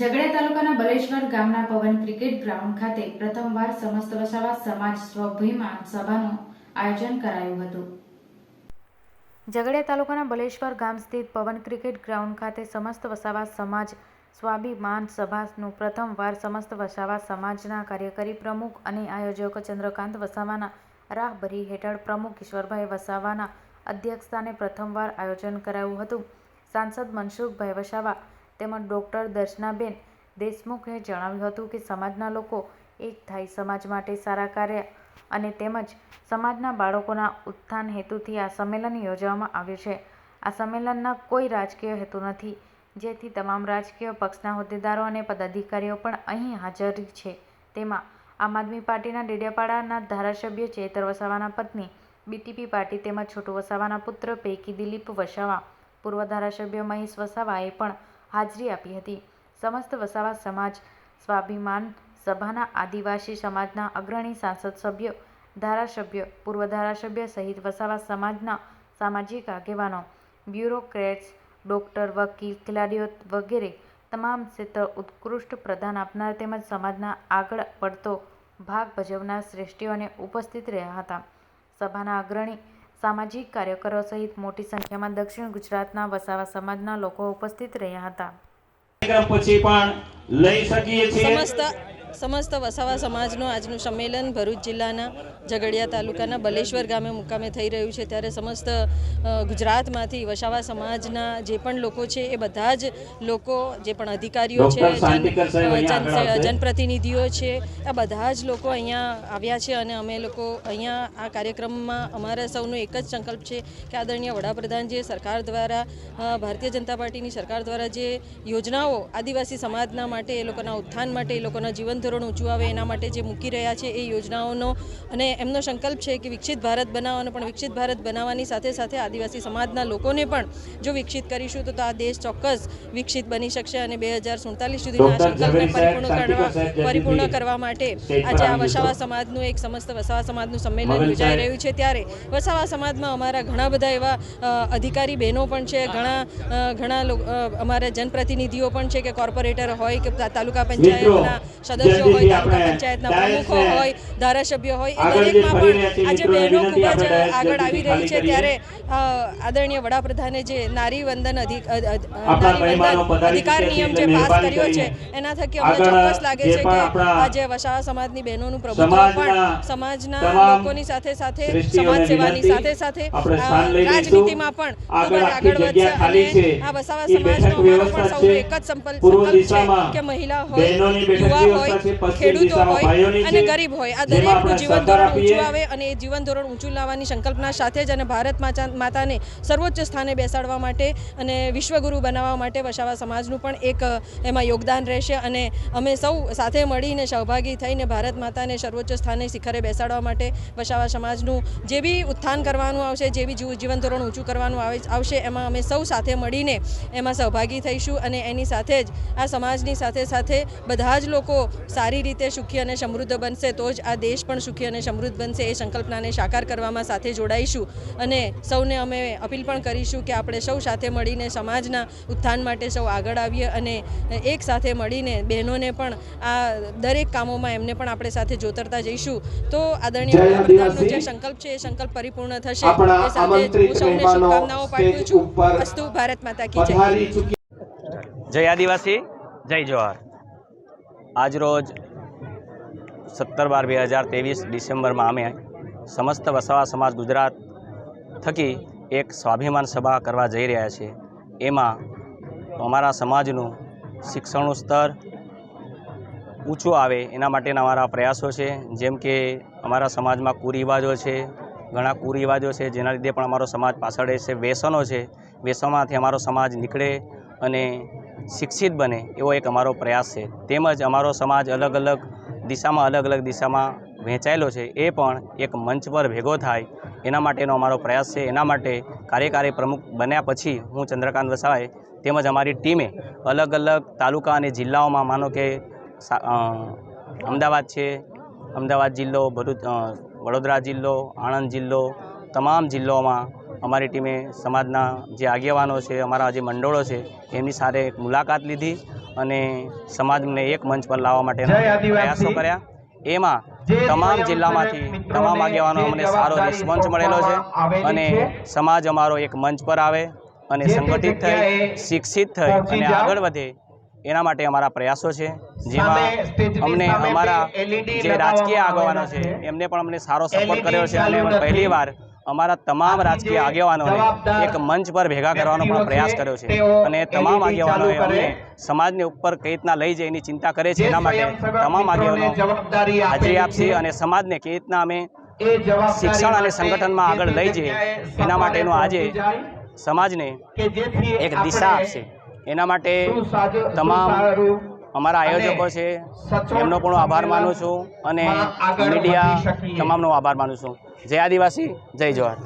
ઝઘડિયા તાલુકાના બલેશ્વર ગામના પવન ક્રિકેટ ગ્રાઉન્ડ ખાતે પ્રથમવાર સમસ્ત વસાવા સમાજ સ્વાભિમાન સભાનું આયોજન કરાયું હતું. ઝઘડિયા તાલુકાના બલેશ્વર ગામ સ્થિત પવન ક્રિકેટ ગ્રાઉન્ડ ખાતે સમસ્ત વસાવા સમાજ સ્વાભિમાન સભાનું પ્રથમવાર સમસ્ત વસાવા સમાજના કાર્યકારી પ્રમુખ અને આયોજક ચંદ્રકાંત વસાવાના રાહબરી હેઠળ પ્રમુખ ઈશ્વરભાઈ વસાવાના અધ્યક્ષસ્થાને પ્રથમવાર આયોજન કરાયું હતું. સાંસદ મનસુખભાઈ વસાવા તેમજ ડૉક્ટર દર્શનાબેન દેશમુખે જણાવ્યું હતું કે સમાજના લોકો એક થાય સમાજ માટે સારા કાર્ય અને તેમજ સમાજના બાળકોના ઉત્થાન હેતુથી આ સંમેલન યોજવામાં આવ્યું છે. આ સંમેલનના કોઈ રાજકીય હેતુ નથી, જેથી તમામ રાજકીય પક્ષના હોદ્દેદારો અને પદાધિકારીઓ પણ અહીં હાજર છે. તેમાં આમ આદમી પાર્ટીના ડેડિયાપાડાના ધારાસભ્ય ચેતર વસાવાના પત્ની, બીટીપી પાર્ટી તેમજ છોટુ વસાવાના પુત્ર પૈકી દિલીપ વસાવા, પૂર્વ ધારાસભ્ય મહેશ વસાવાએ પણ હાજરી આપી હતી. સમસ્ત વસાવા સમાજ સ્વાભિમાન સભાના આદિવાસી સમાજના અગ્રણી સાંસદ સભ્યો, ધારાસભ્ય, પૂર્વ ધારાસભ્ય સહિત વસાવા સમાજના સામાજિક આગેવાનો, બ્યુરોક્રેટ્સ, ડોક્ટર, વકીલ, ખેલાડીઓ વગેરે તમામ ક્ષેત્ર ઉત્કૃષ્ટ પ્રદાન આપનાર તેમજ સમાજના આગળ પડતો ભાગ ભજવનાર શ્રેષ્ઠીઓને ઉપસ્થિત રહ્યા હતા. સભાના અગ્રણી સામાજિક કાર્યકરો સહિત મોટી સંખ્યામાં દક્ષિણ ગુજરાતના વસાવા સમાજના લોકો ઉપસ્થિત રહ્યા હતા. કાર્યક્રમ પછી પણ લઈ શકીએ છીએ. સમસ્ત વસાવા સમાજનું આજનું સંમેલન ભરૂચ જિલ્લાના ઝઘડિયા તાલુકાના બલેશ્વર ગામે મુકામે થઈ રહ્યું છે ત્યારે સમસ્ત ગુજરાતમાંથી વસાવા સમાજના જે પણ લોકો છે એ બધા જ લોકો જે પણ અધિકારીઓ છે. જનપ્રતિનિધિઓ છે આ બધા જ લોકો અહીંયા આવ્યા છે અને અમે લોકો અહીંયા આ કાર્યક્રમમાં અમારા સૌનો એક જ સંકલ્પ છે કે આદરણીય વડાપ્રધાન જે સરકાર દ્વારા ભારતીય જનતા પાર્ટીની સરકાર દ્વારા જે યોજનાઓ આદિવાસી સમાજના માટે એ લોકોના ઉત્થાન માટે એ લોકોના જીવન ધોરણ ઊંચું આવે એના માટે જે મૂકી રહ્યા છે એ યોજનાઓનો અને એમનો સંકલ્પ છે કે વિકસિત ભારત બનાવવાનો પણ વિકસિત ભારત બનાવવાની સાથે સાથે આદિવાસી સમાજના લોકોને પણ જો વિકસિત કરીશું તો આ દેશ ચોક્કસ વિકસિત બની શકશે અને બે હજાર સુડતાલીસ સુધીના સંકલ્પને પરિપૂર્ણ કરવા પરિપૂર્ણ કરવા માટે આજે આ વસાવા સમાજનું એક સમસ્ત વસાવા સમાજનું સંમેલન યોજાઈ રહ્યું છે ત્યારે વસાવા સમાજમાં અમારા ઘણા બધા એવા અધિકારી બહેનો પણ છે ઘણા ઘણા અમારા જનપ્રતિનિધિઓ પણ છે કે કોર્પોરેટર હોય કે તાલુકા પંચાયતના સદસ્યો હોય તાલુકા પંચાયતના પ્રમુખો હોય ધારાસભ્ય હોય એ દરેકમાં પણ આજે બહેનો ખૂબ જ આગળ આવી રહી છે. ત્યારે આદરણીય વડાપ્રધાને જે નારી વંદન અધિકાર નિયમ જે પાસ કર્યો છે એના થકી અમને ચોક્કસ લાગે છે કે આજે વસાવા સમાજની બહેનોનું પ્રભુત્વ પણ સમાજના લોકોની સાથે સાથે સમાજ સેવાની સાથે સાથે રાજનીતિમાં પણ ખૂબ આગળ જ આગળ વધશે અને આ વસાવા સમાજનો અમારો પણ સૌનો એક જ સંકલ્પ છે કે મહિલા હોય યુવા હોય ખેડૂતો હોય અને ગરીબ હોય આ દરેકનું જીવન ધોરણ ઊંચું આવે અને એ જીવન ધોરણ ઊંચું લાવવાની સંકલ્પના સાથે જ અને ભારત માતા- માતાને સર્વોચ્ચ સ્થાને બેસાડવા માટે અને વિશ્વગુરુ બનાવવા માટે વસાવા સમાજનું પણ એક એમાં યોગદાન રહેશે અને અમે સૌ સાથે મળીને સહભાગી થઈને ભારત માતાને સર્વોચ્ચ સ્થાને શિખરે બેસાડવા માટે વસાવા સમાજનું જે બી ઉત્થાન કરવાનું આવશે જે બી જીવન ધોરણ ઊંચું કરવાનું આવે આવશે એમાં અમે સૌ સાથે મળીને એમાં સહભાગી થઈશું અને એની સાથે જ આ સમાજની સાથે સાથે બધા જ લોકો સારી રીતે સુખી અને સમૃદ્ધ બનશે તો જ આ દેશ પણ સુખી અને સમૃદ્ધ બનશે એ સંકલ્પનાને સાકાર કરવામાં સાથે જોડાઈશું. અને સૌને અમે અપીલ પણ કરીશું કે આપણે સૌ સાથે મળીને સમાજના ઉત્થાન માટે સૌ આગળ આવીએ અને એક સાથે મળીને બહેનોને પણ આ દરેક કામોમાં એમને પણ આપણે સાથે જોતરતા જઈશું. તો આદરણીય જય વડાપ્રધાનનો જે સંકલ્પ છે એ સંકલ્પ પરિપૂર્ણ થશે. એ સાથે હું સૌને શુભકામનાઓ પાઠવું છું. અસ્તુ ભારત માતા કી જય. જય આદિવાસી જય જવાહર આજરોજ સત્તર બાર બે હજાર ત્રેવીસ ડિસેમ્બરમાં અમે સમસ્ત વસાવા સમાજ ગુજરાત થકી એક સ્વાભિમાન સભા કરવા જઈ રહ્યા છીએ. એમાં અમારા સમાજનું શિક્ષણનું સ્તર ઊંચું આવે એના માટેના અમારા પ્રયાસો છે. જેમ કે અમારા સમાજમાં કુરિવાજો છે, ઘણા કુરિવાજો છે, જેના લીધે પણ અમારો સમાજ પાછળ છે. વ્યસનો છે. વ્યસનમાંથી અમારો સમાજ નીકળે અને શિક્ષિત બને એવો એક અમારો પ્રયાસ છે. તેમજ અમારો સમાજ અલગ અલગ દિશામાં, અલગ અલગ દિશામાં વહેંચાયેલો છે. એ પણ એક મંચ પર ભેગો થાય. એના માટેનો અમારો પ્રયાસ છે. એના માટે કાર્યકારી પ્રમુખ બન્યા પછી હું ચંદ્રકાંત વસાવાએ તેમજ અમારી ટીમે અલગ અલગ તાલુકા અને જિલ્લાઓમાં, માનો કે અમદાવાદ છે, અમદાવાદ જિલ્લો, ભરૂચ વડોદરા જિલ્લો, આણંદ જિલ્લો, તમામ જિલ્લાઓમાં અમારી ટીમે સમાજના જે આગેવાનો છે અમારા જે મંડળો છે એમની સાથે એક મુલાકાત લીધી અને સમાજને એક મંચ પર લાવવા માટે માટેના પ્રયાસો કર્યા. એમાં તમામ જિલ્લામાંથી તમામ આગેવાનો અમને સારો રિસ્પોન્સ મળેલો છે અને સમાજ અમારો એક મંચ પર આવે અને સંગઠિત થઈ શિક્ષિત થઈ અને આગળ વધે એના માટે અમારા પ્રયાસો છે. જેમાં અમને અમારા જે રાજકીય આગેવાનો છે એમને પણ અમને સારો સપોર્ટ કર્યો છે. અને પહેલી વાર અમારા તમામ રાજકીય આગેવાનોને એક મંચ પર ભેગા કરવાનો પણ પ્રયાસ કર્યો છે. અને તમામ આગેવાનોએ. અમને સમાજને ઉપર કઈ રીતના લઈ જાય એની ચિંતા કરે છે એના માટે તમામ આગેવાનો હાજરી આપશે અને સમાજને કઈ રીતના અમે શિક્ષણ અને સંગઠનમાં આગળ લઈ જઈએ એના માટેનું આજે સમાજને એક દિશા આપશે. એના માટે તમામ અમારા આયોજકો છે એમનો પણ આભાર માનું છું અને મીડિયા તમામનો આભાર માનું છું. જય આદિવાસી જય જવાહર.